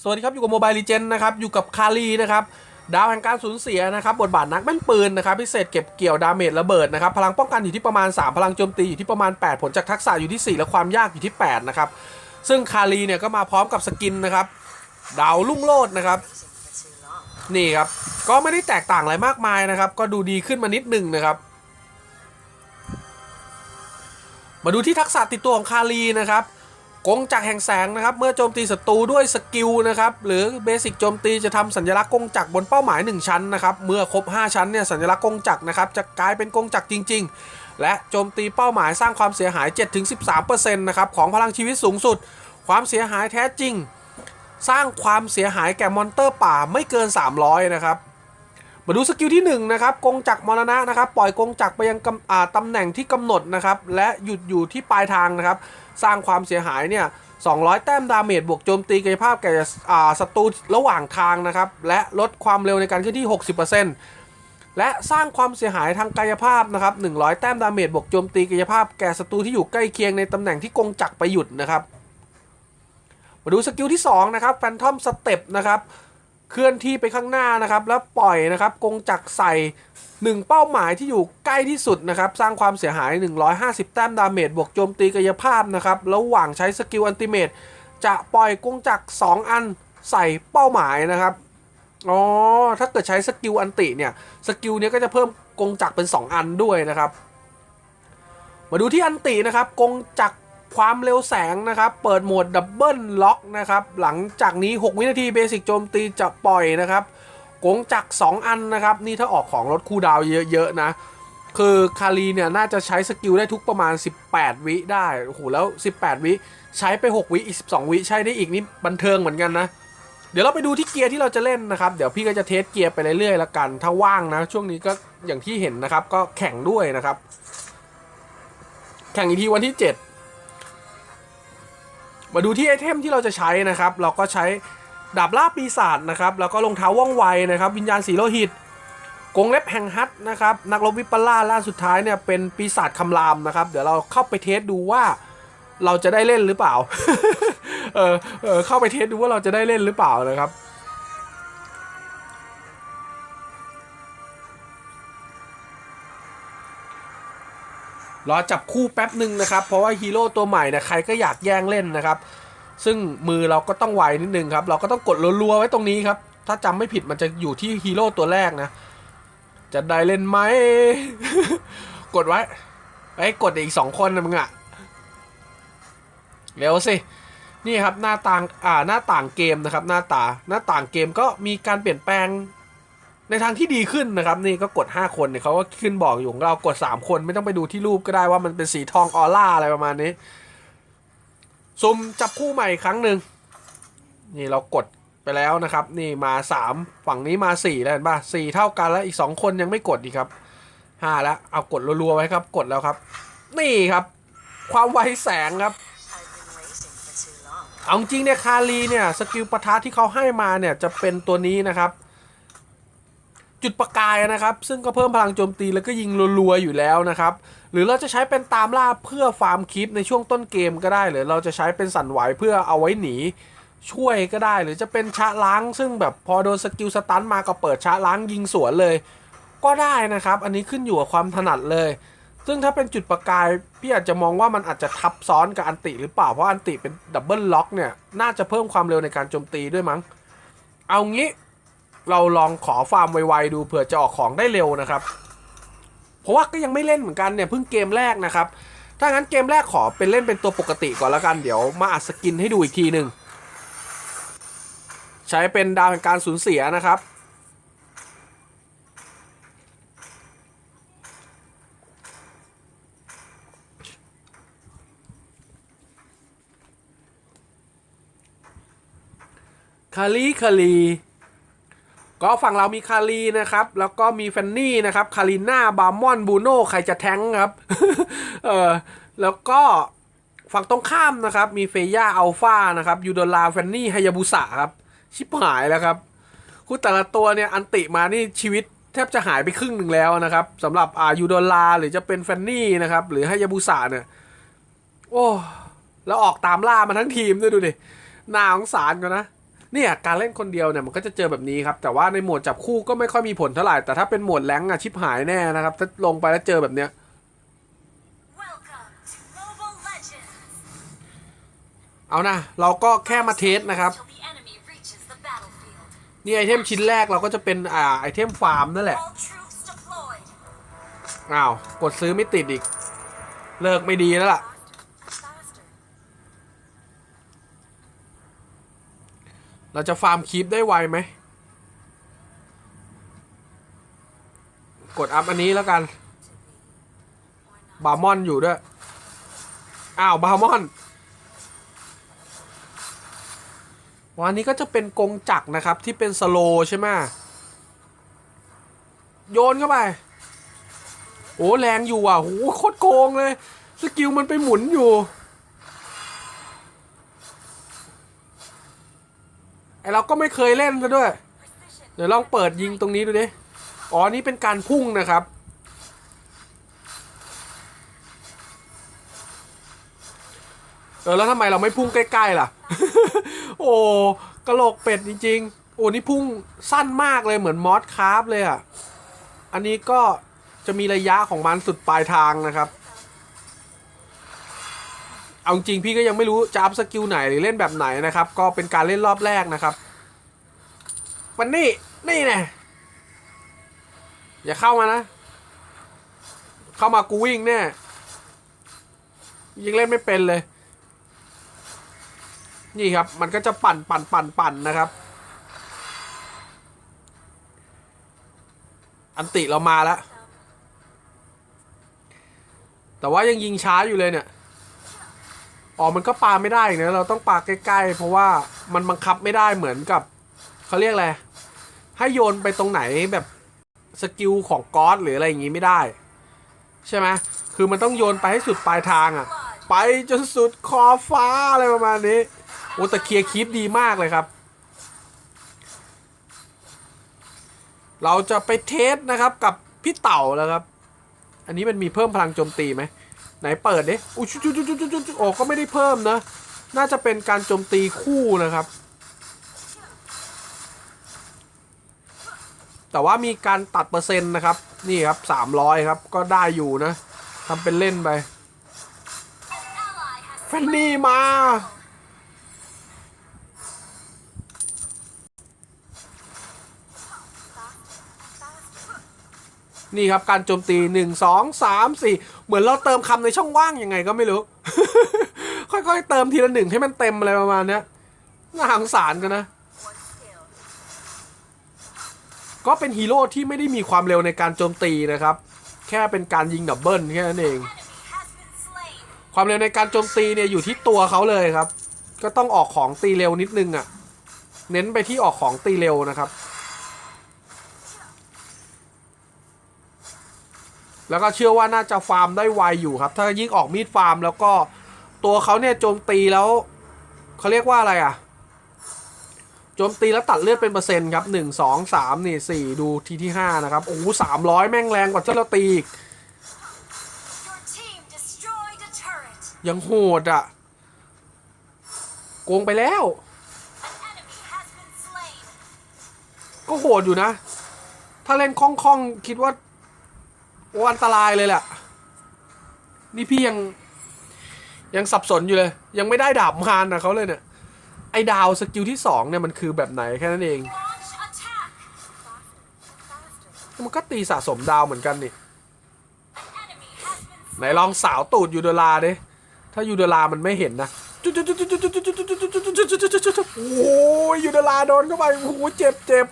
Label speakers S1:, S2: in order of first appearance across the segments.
S1: สวัสดีครับอยู่กับโมบายลีเจนนะครับอยู่กับคารีนะครับดาวแห่งการสูญเสียนะครับบทบาทนักแม่นปืนนะครับพิเศษเก็บเกี่ยวดาเมจระเบิดนะครับพลังป้องกันอยู่ที่ประมาณ 3 พลังโจมตีอยู่ที่ประมาณ 8 ผลจากทักษะอยู่ที่ 4 และความยากอยู่ที่ 8 นะครับ ซึ่งคารีเนี่ยก็มาพร้อมกับสกินนะครับดาวลุ่งโลดนะครับ นี่ครับ ก็ไม่ได้แตกต่างอะไรมากมายนะครับ ก็ดูดีขึ้นมานิดหนึ่งนะครับ มาดูที่ทักษะติดตัวของคารีนะครับ กงจักรแห่งแสงนะครับ เมื่อโจมตีศัตรูด้วยสกิลนะครับหรือเบสิกโจมตีจะทำสัญลักษณ์กงจักรบนเป้าหมาย 1 ชั้นนะครับเมื่อครบ 5 ชั้นเนี่ยสัญลักษณ์กงจักรนะครับจะกลายเป็นกงจักรจริง ๆ และโจมตีเป้าหมายสร้างความเสียหาย 7-13%นะครับของพลังชีวิตสูงสุด ความเสียหายแท้จริง สร้างความเสียหายแก่มอนเตอร์ป่าไม่เกิน 300 นะครับ มาดูสกิลที่1นะครับกงจักรมรณะนะครับ ปล่อยกงจักรไปยังกำอ่าตำแหน่งที่กำหนดนะครับ และหยุดอยู่ที่ปลายทางนะครับ สร้างความเสียหายเนี่ย 200 แต้มดาเมจบวกโจมตีกายภาพแก่ศัตรูระหว่างทางนะครับ และลดความเร็วในการเคลื่อนที่ 60%และสร้างความเสียหายทางกายภาพนะครับ 100 แต้มดาเมจบวกโจมตีกายภาพแก่ศัตรูที่อยู่ใกล้เคียงในตำแหน่งที่กงจักรไปหยุดนะครับ มาดูสกิลที่2นะครับแฟนทอมสเต็ปนะครับ เคลื่อนที่ไปข้างหน้านะครับ แล้วปล่อยนะครับกงจักรใส่1เป้าหมายที่อยู่ใกล้ที่สุดนะครับ สร้างความเสียหาย 150 แต้มดาเมจบวกโจมตีกายภาพนะครับ ระหว่างใช้สกิลอันติเมตจะปล่อยกงจักร2อันใส่เป้าหมายนะครับอ๋อถ้าเกิดใช้สกิลอันติเนี่ยสกิลเนี้ยก็จะเพิ่มกงจักรเป็น 2 อันด้วยนะครับ มาดูที่อันตินะครับ กงจักร ความเร็วแสงนะครับ เปิดโหมดดับเบิลล็อกนะครับ หลังจากนี้ 6 วินาทีเบสิกโจมตีจะปล่อยนะครับกงจัก 2 อันนะครับ นี่ถ้าออกของลดคูลดาวเยอะ ๆ นะ คือคารีเนี่ย น่าจะใช้สกิลได้ทุกประมาณ 18 วิได้ โอ้โห แล้ว 18 วิใช้ไป 6 วิอีก 12 วิ ใช้ได้อีกนี่บันเทิงเหมือนกันนะ เดี๋ยวเราไปดูที่เกียร์ที่เราจะเล่นนะครับ เดี๋ยวพี่ก็จะเทสเกียร์ไปเรื่อยๆละกัน ถ้าว่างนะ ช่วงนี้ก็อย่างที่เห็นนะครับ ก็แข่งด้วยนะครับ แข่งอีกทีวันที่ 7 มาดูที่ไอเทมที่เราจะใช้นะครับ เราก็ใช้ดาบล่าปีศาจนะครับ แล้วก็รองเท้าว่องไวนะครับ วิญญาณสีโลหิตกงเล็บแห่งฮัตนะครับ นักรบวิปลาสล่าสุดท้ายเนี่ยเป็นปีศาจคำรามนะครับ เดี๋ยวเราเข้าไปเทสดูว่าเราจะได้เล่นหรือเปล่า เออเออเข้าไปเทสดูว่าเราจะได้เล่นหรือเปล่านะครับ รอจับคู่แป๊บหนึ่งนะครับ เพราะว่าฮีโร่ตัวใหม่นี่ยใครก็อยากแย่งเล่นนะครับ ซึ่งมือเราก็ต้องไวนิดนึงครับ เราก็ต้องกดรัวๆไว้ตรงนี้ครับ ถ้าจำไม่ผิดมันจะอยู่ที่ฮีโร่ตัวแรกนะ จะได้เล่นไหม กดไว้ไอ้กดอีกสองคนนะมึงอะเร็วสิ นี่ครับหน้าต่าง อ่า หน้าต่างเกมนะครับ หน้าตา หน้าต่างเกมก็มีการเปลี่ยนแปลง ในทางที่ดีขึ้นนะครับ นี่ก็กด 5 คนเนี่ยเขาก็ขึ้นบอกอยู่เรากด 3 คนไม่ต้องไปดูที่รูปก็ได้ว่ามันเป็นสีทองออร่าอะไรประมาณนี้ซุ่มจับคู่ใหม่อีกครั้งหนึ่งนี่เรากดไปแล้วนะครับ นี่มา 3 ฝั่งนี้มา 4 แล้วเห็นป่ะสี่เท่ากันแล้วอีก 2 คนยังไม่กดอีครับ5แล้วเอากดรัวๆไว้ครับ กดแล้วครับ นี่ครับ ความไวแสงครับเอาจริงเนี่ยคารีเนี่ยสกิลปะทะที่เขาให้มาเนี่ยจะเป็นตัวนี้นะครับ จุดประกายนะครับ ซึ่งก็เพิ่มพลังโจมตีแล้วก็ยิงรัวๆอยู่แล้วนะครับ หรือเราจะใช้เป็นตามล่าเพื่อฟาร์มคลิปในช่วงต้นเกมก็ได้ หรือเราจะใช้เป็นสั่นไหวเพื่อเอาไว้หนีช่วยก็ได้ หรือจะเป็นชะล้างซึ่งแบบพอโดนสกิลสตันมาก็เปิดชะล้างยิงสวนเลย ก็ได้นะครับ อันนี้ขึ้นอยู่กับความถนัดเลย ซึ่งถ้าเป็นจุดประกายพี่อาจจะมองว่ามันอาจจะทับซ้อนกับอันติหรือเปล่าเพราะอันติเป็นดับเบิลล็อกเนี่ยน่าจะเพิ่มความเร็วในการโจมตีด้วยมั้ง เอางี้ เราลองขอฟาร์มไวๆดูเผื่อจะออกของได้เร็วนะครับ เพราะว่าก็ยังไม่เล่นเหมือนกันเนี่ยเพิ่งเกมแรกนะครับ ถ้างั้นเกมแรกขอเป็นเล่นเป็นตัวปกติก่อนแล้วกันเดี๋ยวมาอัดสกินให้ดูอีกทีหนึ่งใช้เป็นดาวแห่งการสูญเสียนะครับคาลีคาลี ก็ฝั่งเรามีคารีนะครับ แล้วก็มีแฟนนี่นะครับ คาริน่า บามอน บูโน่ ใครจะแท้งครับ เออ แล้วก็ฝั่งตรงข้ามนะครับ มีเฟย่า อัลฟานะครับ ยูโดลา แฟนนี่ ฮายาบุสะครับ ชิบหายแล้วครับ คู่แต่ละตัวเนี่ย อันติมานี่ชีวิตแทบจะหายไปครึ่งหนึ่งแล้วนะครับสำหรับอ่ายูโดลา หรือจะเป็นแฟนนี่นะครับ หรือฮายาบุสะเนี่ย โอ้ แล้วออกตามล่ามาทั้งทีมด้วยดูดิ น่าสงสารกันนะ เนี่ยการเล่นคนเดียวเนี่ยมันก็จะเจอแบบนี้ครับ แต่ว่าในโหมดจับคู่ก็ไม่ค่อยมีผลเท่าไหร่ แต่ถ้าเป็นโหมดแรงอะชิปหายแน่นะครับ ถ้าลงไปแล้วเจอแบบเนี้ยเอานะ เราก็แค่มาเทสนะครับนี่ไอเทมชิ้นแรกเราก็จะเป็นอ่าไอเทมฟาร์มนั่นแหละอ้าวกดซื้อไม่ติดอีก เลิกไม่ดีแล้วล่ะ เราจะฟาร์มคีปได้ไวไหม กดอัพอันนี้แล้วกัน บาร์มอนอยู่ด้วย อ้าว บาร์มอน วันนี้ก็จะเป็นกงจักรนะครับที่เป็นสโลใช่ไหมโยนเข้าไป โอ้แรงอยู่อะโหโคตรโกงเลย สกิลมันไปหมุนอยู่ ไอเราก็ไม่เคยเล่นซะด้วย เดี๋ยวลองเปิดยิงตรงนี้ดูดิ อ๋อ นี่เป็นการพุ่งนะครับ เออ แล้วทำไมเราไม่พุ่งใกล้ ๆ ล่ะ โอ้กระโหลกเป็ดจริง ๆ โอ้นี่พุ่งสั้นมากเลยเหมือนมอสคาร์ฟเลยอะ อันนี้ก็จะมีระยะของมันสุดปลายทางนะครับ เอาจริงพี่ก็ยังไม่รู้จะอัพสกิลไหนหรือเล่นแบบไหนนะครับ ก็เป็นการเล่นรอบแรกนะครับวันนี้นี่แน่อย่าเข้ามานะ เข้ามากูวิ่งแน่ยิงเล่นไม่เป็นเลย นี่ครับ มันก็จะปั่นปั่นปั่นปั่นนะครับ อันติเรามาแล้ว แต่ว่ายังยิงช้าอยู่เลยเนี่ย อ๋อมันก็ปาไม่ได้นะเราต้องปาใกล้ๆ เพราะว่ามันบังคับไม่ได้เหมือนกับเขาเรียกอะไรให้โยนไปตรงไหนแบบสกิลของก๊อตหรืออะไรอย่างงี้ไม่ได้ ใช่ไหมคือมันต้องโยนไปให้สุดปลายทางอะไปจนสุดขอบฟ้าอะไรประมาณนี้โอ้แต่เคลียร์คลิปดีมากเลยครับ เราจะไปเทสนะครับกับพี่เต่าแล้วครับ อันนี้มันมีเพิ่มพลังโจมตีไหมไหนเปิดดิอุ้ยจุดจุดจุดจุดจุดจุดโอ้ก็ไม่ได้เพิ่มนะ น่าจะเป็นการโจมตีคู่นะครับ แต่ว่ามีการตัดเปอร์เซ็นต์นะครับ นี่ครับสามร้อยครับ ก็ได้อยู่นะทำเป็นเล่นไป
S2: An ally has
S1: แฟนนี่มา นี่ครับการโจมตีหนึ่งสองสามสี่เหมือนเราเติมคำในช่องว่างยังไงก็ไม่รู้ ค่อยๆ เติมทีละหนึ่งให้มันเต็มอะไรประมาณนี้น่าสงสารกันนะ ก็เป็นฮีโร่ที่ไม่ได้มีความเร็วในการโจมตีนะครับ แค่เป็นการยิงดับเบิลแค่นั้นเอง ความเร็วในการโจมตีเนี่ยอยู่ที่ตัวเขาเลยครับ ก็ต้องออกของตีเร็วนิดนึงอะ่ะ เน้นไปที่ออกของตีเร็วนะครับ แล้วก็เชื่อว่าน่าจะฟาร์มได้ไวอยู่ครับ ถ้ายิ่งออกมีดฟาร์มแล้วก็ตัวเขาเนี่ยโจมตีแล้วเขาเรียกว่าอะไรอะ่ะโจมตีแล้วตัดเลือดเป็นเปอร์เซ็นต์ครับหนึ่งสองสามนี่สี่ดูทีที่ห้านะครับโอ้สามร้อยแม่งแรงกว่าเจ้าเราตีอีกยังโหดอะโกงไปแล้ว ก็โหดอยู่นะ ถ้าเล่นคล่องๆ คิดว่า โอ้อันตรายเลยแหละนี่พี่ยัง ยังสับสนอยู่เลย ยังไม่ได้ดาบมารนะเขาเลยเนี่ย ไอ้ดาวสกิลที่สองเนี่ยมันคือแบบไหนแค่นั้นเอง มันก็ตีสะสมดาวเหมือนกันนี่ ไหนลองสาวตูดยูโดลาดิถ้ายูโดลามันไม่เห็นนะโอ้ยยูโดลาโดนเข้าไปโอ้โหเจ็บเจ็บ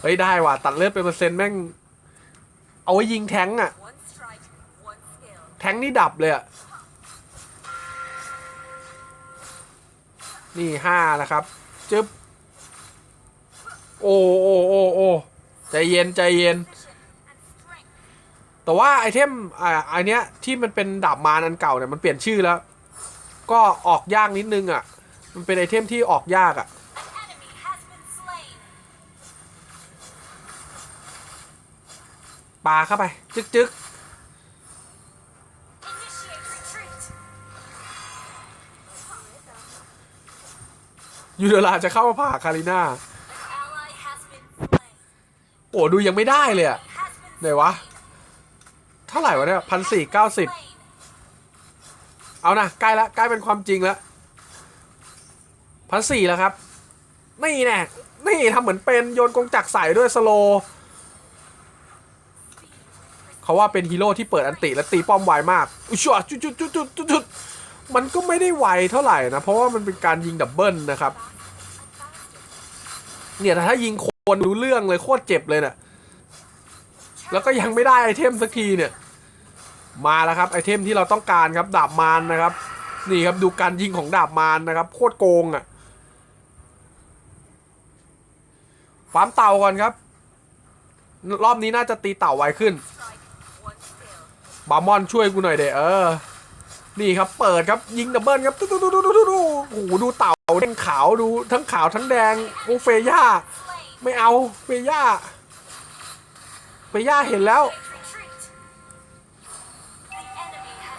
S1: เฮ้ยได้ว่ะตัดเลือดเป็นเปอร์เซ็นต์แม่ง เอาไว้ยิงแท้งอะแท้งนี่ดับเลยอะนี่ห้านะครับจึ๊บโอ้โอ้โอ้โอ้ใจเย็นใจเย็น แต่ว่าไอเทมอ่าอันเนี้ยที่มันเป็นดาบมารอันเก่าเนี่ยมันเปลี่ยนชื่อแล้ว ก็ออกยากนิดนึงอะ มันเป็นไอเทมที่ออกยากอะ ปาเข้าไป จึ๊กจึ๊กยูเดลาจะเข้ามาผ่าคาริน่าโอ้ดูยังไม่ได้เลยอะไหนวะ เท่าไหร่วะเนี่ยพันสี่เก้าสิบเอานะใกล้ละใกล้เป็นความจริงแล้วพันสี่แล้วครับ นี่แน่นี่ทำเหมือนเป็นโยนกงจักรใส่ด้วยสโล เขาว่าเป็นฮีโร่ที่เปิดอันติและตีป้อมไวมากอุยชัวจุดจุดจุดจุดจุดจุดมันก็ไม่ได้ไวเท่าไหร่นะ เพราะว่ามันเป็นการยิงดับเบิลนะครับ เนี่ยแต่ถ้ายิงคนรู้เรื่องเลยโคตรเจ็บเลยเนะ่ะแล้วก็ยังไม่ได้ไอเทมสักทีเนี่ย มาแล้วครับไอเทมที่เราต้องการครับดาบมารนะครับ นี่ครับดูการยิงของดาบมารนะครับโคตรโกงอะ่ะฟาร์มเต่าก่อนครับ รอบนี้น่าจะตีเต่าไวขึ้น บามอนช่วยกูหน่อยเดเออ นี่ครับเปิดครับยิงดับเบิลครับดูดูดูดูดูดูโอ้โหดูเต่าเด้งขาวดูทั้งขาวทั้งแดงโอ้เฟย่าไม่เอาเฟย่าเฟย่าเห็นแล้ว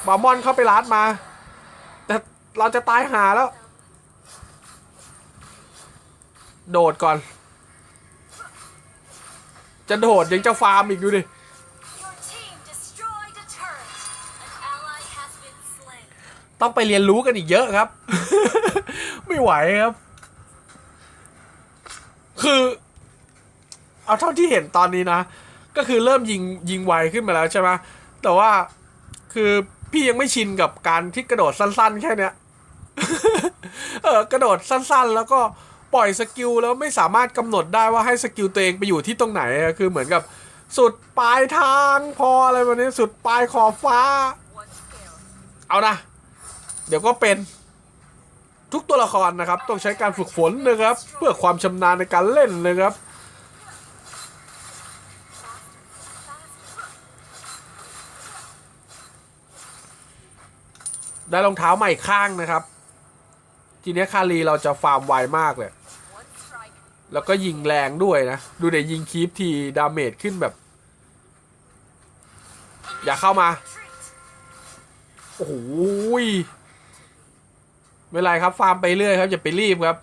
S1: บามอนเข้าไปลัดมา แต่เราจะตายหาแล้ว โดดก่อน จะโดดยังจะฟาร์มอีกดูดิ ต้องไปเรียนรู้กันอีกเยอะครับ ไม่ไหวครับ คือ เอาเท่าที่เห็นตอนนี้นะ ก็คือเริ่มยิงยิงไวขึ้นมาแล้วใช่ไหมแต่ว่าคือพี่ยังไม่ชินกับการที่กระโดดสั้น ๆ แค่เนี้ยเออกระโดดสั้นๆ แล้วก็ปล่อยสกิลแล้วไม่สามารถกำหนดได้ว่าให้สกิลตัวเองไปอยู่ที่ตรงไหนคือเหมือนกับสุดปลายทางพออะไรแบบนี้สุดปลายขอบฟ้า เอานะ เดี๋ยวก็เป็นทุกตัวละครนะครับ ต้องใช้การฝึกฝนนะครับ เพื่อความชำนาญในการเล่นนะครับได้รองเท้าใหม่ข้างนะครับ ทีนี้คารีเราจะฟาร์มไวมากเลย แล้วก็ยิงแรงด้วยนะ ดูเดี๋ยวยิงคีปทีดาเมจขึ้นแบบ อย่าเข้ามา โอ้โห ไม่เป็นไรครับ ฟาร์มไปเรื่อยครับอย่าไปรีบครับ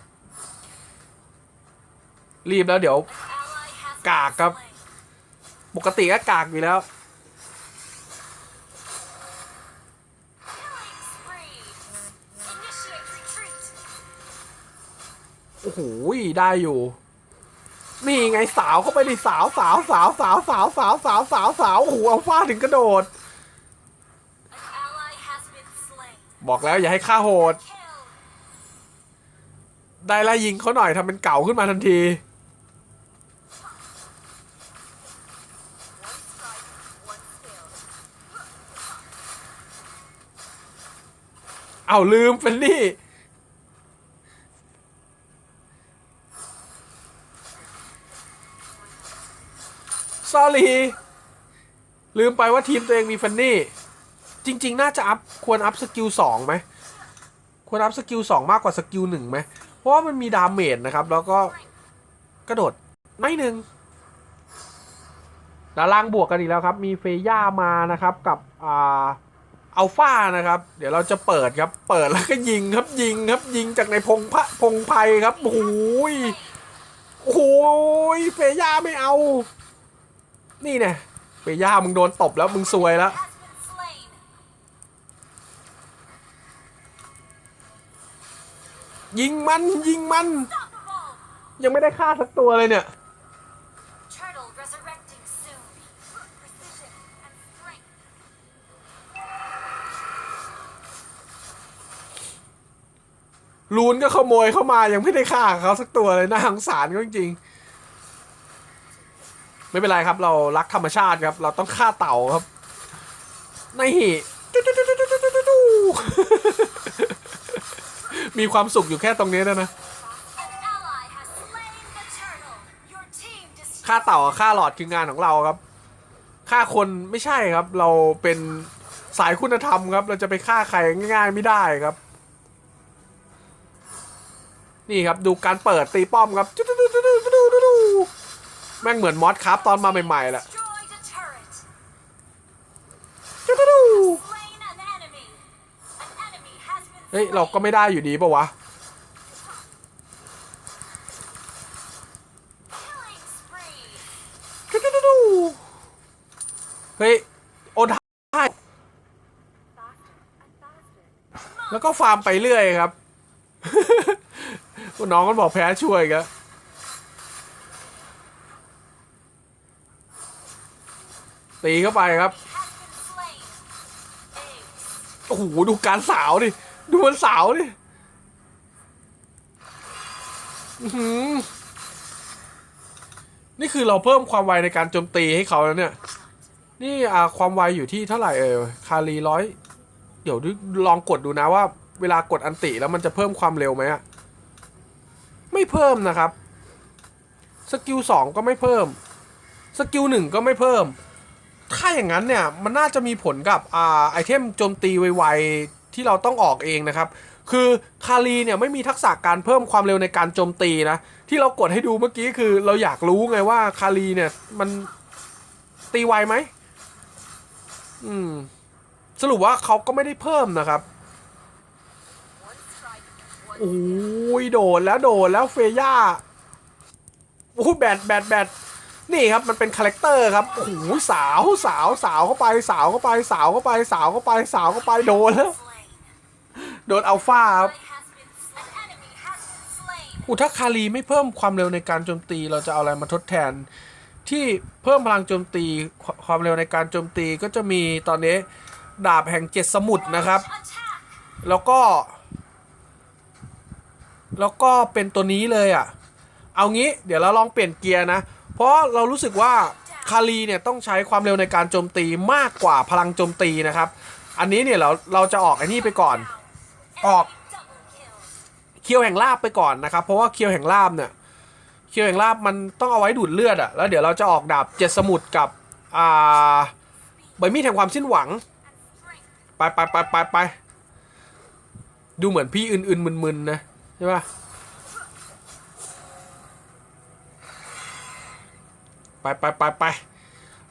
S1: รีบแล้วเดี๋ยว
S2: An ally has been
S1: Cạc không?
S2: slain.
S1: ปกติก็กากอยู่แล้ว โอ้โหได้อยู่ นี่ไงสาวเข้าไปดิสาวสาวสาวสาวสาวสาวสาวสาวสาวโอ้โหเอาฟาถึงกระโดด บอกแล้วอย่าให้ค่าโหด ได้ไล่ยิงเขาหน่อยทำเป็นเก่าขึ้นมาทันที เอาลืมเป็นนี่ s อรีลืมไปว่าทีมตัวเองมีฟันนี่ จริง ๆ น่าจะอัพ ควรอัพสกิลสองไหม ควรอัพสกิลสองมากกว่าสกิลหนึ่งไหม เพราะว่ามันมีดาเมจนะครับ แล้วก็กระโดดไม่หนึ่งดาล่างบวกกันอีกแล้วครับ มีเฟย่ามานะครับกับอ่าอัลฟานะครับ เดี๋ยวเราจะเปิดครับ เปิดแล้วก็ยิงครับยิงครับยิงจากในพงพะพงไพครับโอ้ยโอ้ยเฟย่าไม่เอา นี่เนี่ยเฟย่ามึงโดนตบแล้วมึงซวยแล้ว ยิงมันยิงมัน
S2: Unstoppable.
S1: ยังไม่ได้ฆ่าสักตัวเลยเนี่ย
S2: Turtle resurrecting soon. Precision and strength.
S1: ลูนก็ขโมยเข้ามายังไม่ได้ฆ่าเขาสักตัวเลยน่าสงสารก็จริงๆไม่เป็นไรครับ เรารักธรรมชาติครับ เราต้องฆ่าเต่าครับนี่จุ๊ มีความสุขอยู่แค่ตรงนี้นะนะ
S2: An ally has slain the turtle. Your team
S1: ฆ่าเต่ากับฆ่าหลอดคืองานของเราครับฆ่าคนไม่ใช่ครับ เราเป็นสายคุณธรรมครับ เราจะไปฆ่าใครง่ายๆไม่ได้ครับ นี่ครับดูการเปิดตีป้อมครับแม่งเหมือนมอสครับตอนมาใหม่ๆแหละ เฮ้ย เราก็ไม่ได้อยู่ดีปะวะ เฮ้ย โอนได้แล้วก็ฟาร์มไปเรื่อยครับน้องก็บอกแพ้ช่วยกันตีเข้าไปครับ โอ้โห ดูการสาวดิ ดูมันสาวดิหนี่คือเราเพิ่มความไวในการโจมตีให้เขาแล้วเนี่ย นี่อ่าความไวอยู่ที่เท่าไหร่เออคารีร้อย เดี๋ยวดูลองกดดูนะว่า เวลากดอันติแล้วมันจะเพิ่มความเร็วไหมอะไม่เพิ่มนะครับ สกิลสองก็ไม่เพิ่ม สกิลหนึ่งก็ไม่เพิ่ม ถ้าอย่างนั้นเนี่ย มันน่าจะมีผลกับอ่าไอเทมโจมตีไวๆ ที่เราต้องออกเองนะครับ คือคารีเนี่ยไม่มีทักษะการเพิ่มความเร็วในการโจมตีนะ ที่เรากดให้ดูเมื่อกี้คือเราอยากรู้ไงว่าคารีเนี่ยมันตีไวไหมอืม สรุปว่าเขาก็ไม่ได้เพิ่มนะครับโอ้ยโดดแล้วโดดแล้วเฟย่าโอ้โหแบดแบดแบดนี่ครับมันเป็นคาแรคเตอร์ครับโอ้โหสาวสาวสาวเข้าไปสาวเข้าไปสาวเข้าไปสาวเข้าไปสาวเข้าไปโดนแล้ว โดนอัลฟาครับอุถ้าคารีไม่เพิ่มความเร็วในการโจมตี เราจะเอาอะไรมาทดแทน ที่เพิ่มพลังโจมตีความเร็วในการโจมตีก็จะมีตอนนี้ดาบแห่งเจ็ดสมุทรนะครับ แล้วก็ แล้วก็เป็นตัวนี้เลยอะ่ะ เอางี้เดี๋ยวเราลองเปลี่ยนเกียร์นะ เพราะเรารู้สึกว่าคารีเนี่ยต้องใช้ความเร็วในการโจมตีมากกว่าพลังโจมตีนะครับ อันนี้เนี่ยเราเราจะออกไอ้นี่ไปก่อน ออกเคียวแห่งลาบไปก่อนนะครับ เพราะว่าเคียวแห่งลาบเนี่ยเคียวแห่งลาบมันต้องเอาไว้ดูดเลือดอะแล้วเดี๋ยวเราจะออกดาบเจ็ดสมุทรกับอ่าใบมีดแห่งความสิ้นหวัง ไปไปไปไปไปดูเหมือนพี่อื่นๆมึนๆนะใช่ปะไปไปไปไป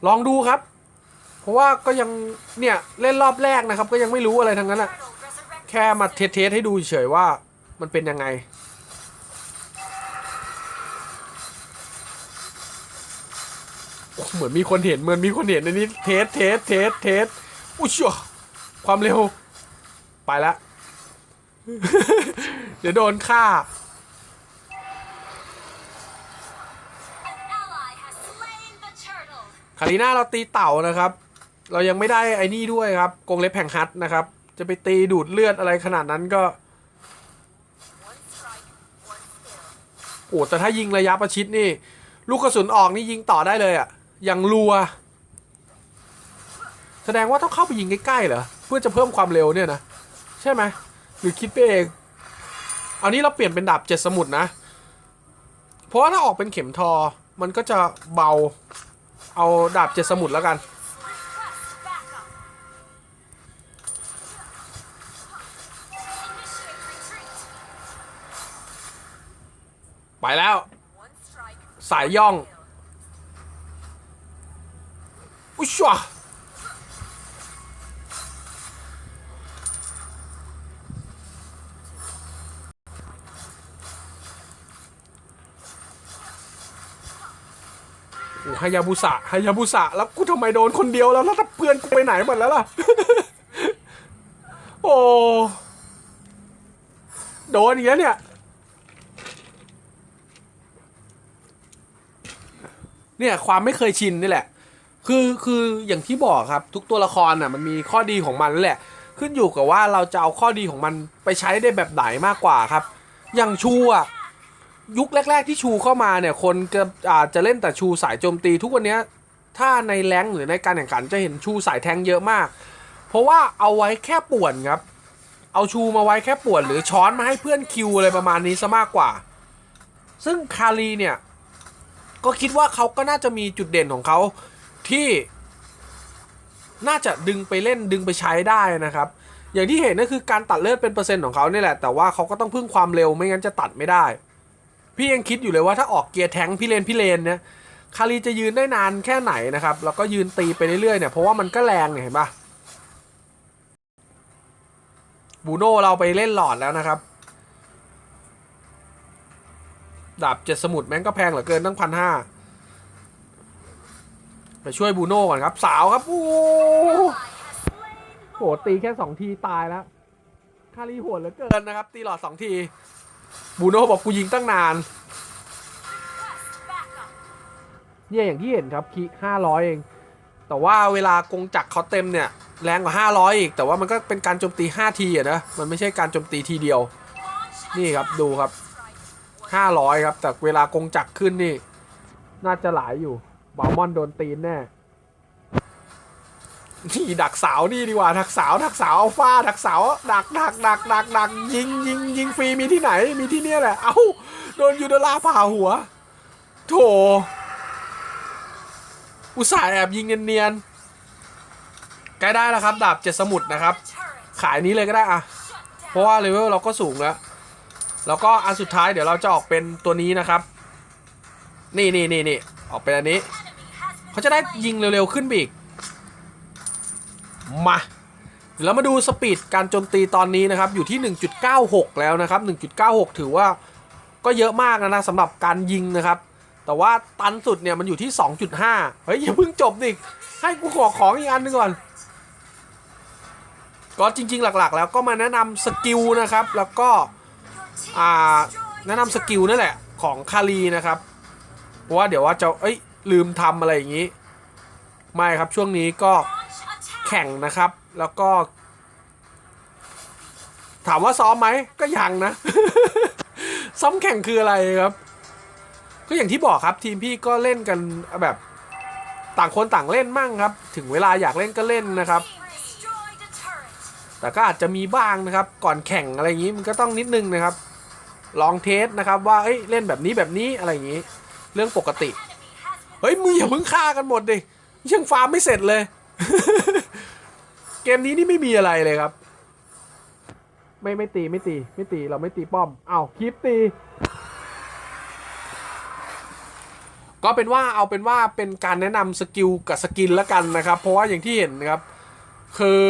S1: ลองดูครับ เพราะว่าก็ยังเนี่ยเล่นรอบแรกนะครับ ก็ยังไม่รู้อะไรทั้งนั้นอะ แค่มาเทสเทสให้ดูเฉยๆว่ามันเป็นยังไง เหมือนมีคนเห็นเหมือนมีคนเห็นในนี้เทสเทสเทสเทสอุ้ยชัวความเร็ว ไปละเดี๋ยวโดนฆ่า คารีน่าเราตีเต่านะครับ เรายังไม่ได้ไอ้นี่ด้วยครับ กงเล็บแห่งฮัทนะครับ จะไปตีดูดเลือดอะไรขนาดนั้นก็โอ้แต่ถ้ายิงระยะประชิดนี่ ลูกกระสุนออกนี่ยิงต่อได้เลยอะ่ะอย่างรัว แสดงว่าต้องเข้าไปยิงใกล้ๆเหรอ เพื่อจะเพิ่มความเร็วเนี่ยนะ ใช่ไหมหรือคิดไปเองเอานี้เราเปลี่ยนเป็นดาบเจ็ดสมุดนะ เพราะว่าถ้าออกเป็นเข็มทอ มันก็จะเบา เอาดาบเจ็ดสมุดแล้วกัน ไปแล้ว
S2: One strike.
S1: สายย่อง
S2: Kill.
S1: อุ้ยชัวโอ้ฮายาบุสะฮายาบุสะแล้วกูทำไมโดนคนเดียวแล้วแล้วถ้าเพื่อนกูไปไหนหมดแล้วล่ะ โอ้ โดนอย่างเงี้ยเนี่ย เนี่ยความไม่เคยชินนี่แหละ คือคืออย่างที่บอกครับ ทุกตัวละครน่ะมันมีข้อดีของมันนั่นแหละ ขึ้นอยู่กับว่าเราจะเอาข้อดีของมันไปใช้ได้แบบไหนมากกว่าครับ อย่างชูอะยุคแรก ๆ ที่ชูเข้ามาเนี่ยคนจะอาจจะเล่นแต่ชูสายโจมตี ทุกวันนี้ถ้าในแรงหรือในการแข่งขันจะเห็นชูสายแทงเยอะมาก เพราะว่าเอาไว้แค่ป่วนครับ เอาชูมาไว้แค่ป่วน หรือช้อนมาให้เพื่อนคิวอะไรประมาณนี้ซะมากกว่า ซึ่งคารีเนี่ย ก็คิดว่าเขาก็น่าจะมีจุดเด่นของเขาที่น่าจะดึงไปเล่นดึงไปใช้ได้นะครับ อย่างที่เห็นก็คือการตัดเลือดเป็นเปอร์เซ็นต์ของเขาเนี่ยแหละ แต่ว่าเขาก็ต้องพึ่งความเร็วไม่งั้นจะตัดไม่ได้ พี่ยังคิดอยู่เลยว่าถ้าออกเกียร์แทงพี่เลนพี่เลนเนี่ยคารีจะยืนได้นานแค่ไหนนะครับ แล้วก็ยืนตีไปเรื่อยๆเนี่ยเพราะว่ามันก็แรงเนี่ยเห็นปะบูโน่เราไปเล่นหลอดแล้วนะครับ ดาบเจ็ดสมุดแม่งก็แพงเหลือเกินตั้งพันห้าไปช่วยบูโน่ก่อนครับ สาวครับ โอ้โหตีแค่สองทีตายแล้วคารีโหดเหลือเกินนะครับ ตีหลอดสองที บูโน่บอกกูยิงตั้งนาน เนี่ยอย่างที่เห็นครับคิห้าร้อยเอง แต่ว่าเวลากงจักรเขาเต็มเนี่ย แรงกว่า500อีก แต่ว่ามันก็เป็นการโจมตี5ทีอะนะ มันไม่ใช่การโจมตีทีเดียว นี่ครับดูครับ 500 ครับ แต่เวลากงจักรขึ้นนี่ น่าจะหลายอยู่บาลมอนโดนตีนแน่ นี่ดักสาวนี่ดีกว่า ดักสาวดักสาวอัลฟาดักสาวดักดักดักดักดักยิงยิงยิงฟรีมีที่ไหนมีที่เนี่ยแหละ เอ้า โดนยูโดลาผ่าหัว โถ อุตส่าห์แอบยิงเนียนๆใกล้ได้แล้วครับ ดาบเจ็ดสมุดนะครับ ขายนี้เลยก็ได้อะเพราะว่าเลเวลเราก็สูงแล้ว แล้วก็อันสุดท้ายเดี๋ยวเราจะออกเป็นตัวนี้นะครับ นี่นี่นี่นี่ออกเป็นอันนี้ เขาจะได้ยิงเร็วๆขึ้นอีกมาเดี๋ยวเรามาดูสปีดการโจมตีตอนนี้นะครับ อยู่ที่ 1.96 แล้วนะครับ 1.96 ถือว่าก็เยอะมากนะนะสำหรับการยิงนะครับ แต่ว่าตันสุดเนี่ยมันอยู่ที่ 2.5 เฮ้ยอย่าเพิ่งจบดิให้กูขอของอีกอันหนึงก่อน ก็จริงๆหลักๆ แล้วก็มาแนะนำสกิลนะครับ แล้วก็ แนะนำสกิลนั่นแหละของคารีนะครับ เพราะว่าเดี๋ยวว่าจะเอ้ยลืมทำอะไรอย่างนี้ ไม่ครับช่วงนี้ก็แข่งนะครับแล้วก็ ถามว่าซ้อมไหมก็ยังนะ ซ้อมแข่งคืออะไรครับ ก็อย่างที่บอกครับทีมพี่ก็เล่นกันแบบต่างคนต่างเล่นมั่งครับ ถึงเวลาอยากเล่นก็เล่นนะครับ แต่ก็อาจจะมีบ้างนะครับ ก่อนแข่งอะไรอย่างนี้มันก็ต้องนิดนึงนะครับ ลองเทสนะครับว่าเอ้ยเล่นแบบนี้แบบนี้อะไรอย่างนี้ เรื่องปกติ เฮ้ยมึงอย่าเพิ่งฆ่ากันหมดดิยังฟาร์มไม่เสร็จเลย เกมนี้นี่ไม่มีอะไรเลยครับ ไม่ไม่ตีไม่ตี ไม่ตีเราไม่ตีป้อมอ้าวคลิปตี ก็เป็นว่าเอาเป็นว่าเป็นการแนะนำสกิลกับสกินแล้วกันนะครับ เพราะว่าอย่างที่เห็นนะครับ คือ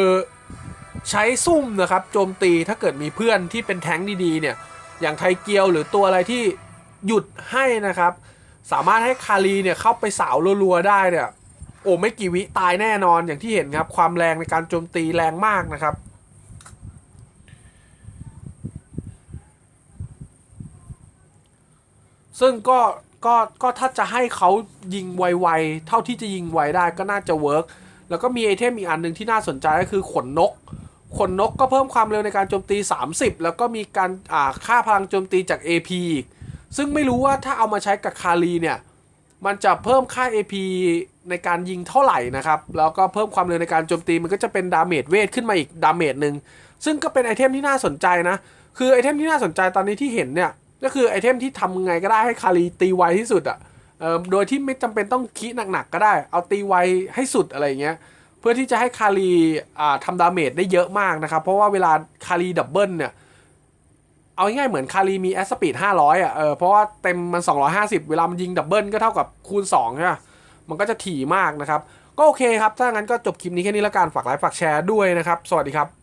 S1: ใช้ซุ่มนะครับ โจมตีถ้าเกิดมีเพื่อนที่เป็นแท้งดีๆเนี่ย อย่างไทเกียวหรือตัวอะไรที่หยุดให้นะครับ สามารถให้คารีเนี่ยเข้าไปสาวรัวๆได้เนี่ยโอ้ไม่กี่วิตายแน่นอนอย่างที่เห็นครับ ความแรงในการโจมตีแรงมากนะครับซึ่งก็ก็ก็ถ้าจะให้เขายิงไวๆ เท่าที่จะยิงไวได้ก็น่าจะเวิร์กแล้วก็มีไอเทมอีกอันหนึ่งที่น่าสนใจก็คือขนนก ขนนกก็เพิ่มความเร็วในการโจมตี 30 แล้วก็มีการอ่าค่าพลังโจมตีจาก AP อีก ซึ่งไม่รู้ว่าถ้าเอามาใช้กับคารีเนี่ย มันจะเพิ่มค่า AP ในการยิงเท่าไหร่นะครับ แล้วก็เพิ่มความเร็วในการโจมตีมันก็จะเป็นดาเมจเวทขึ้นมาอีกดาเมจหนึ่ง ซึ่งก็เป็นไอเทมที่น่าสนใจนะ คือไอเทมที่น่าสนใจตอนนี้ที่เห็นเนี่ย ก็คือไอเทมที่ทำไงก็ได้ให้คารีตีไวที่สุดอะ่ะโดยที่ไม่จำเป็นต้องคีหนักๆก็ได้ เอาตีไวให้สุดอะไรอย่างเงี้ย พื่อที่จะให้คารีทำดาเมจได้เยอะมากนะครับ เพราะว่าเวลาคารีดับเบิลเนี่ย เอาง่ายๆเหมือนคารีมีแอสปีด500 อะเออเพราะว่าเต็มมัน 250 เวลามันยิงดับเบิลก็เท่ากับคูณ 2 ใช่ไหมมันก็จะถี่มากนะครับ ก็โอเคครับ ถ้างั้นก็จบคลิปนี้แค่นี้แล้วกันฝากไลค์ฝากแชร์ด้วยนะครับ สวัสดีครับ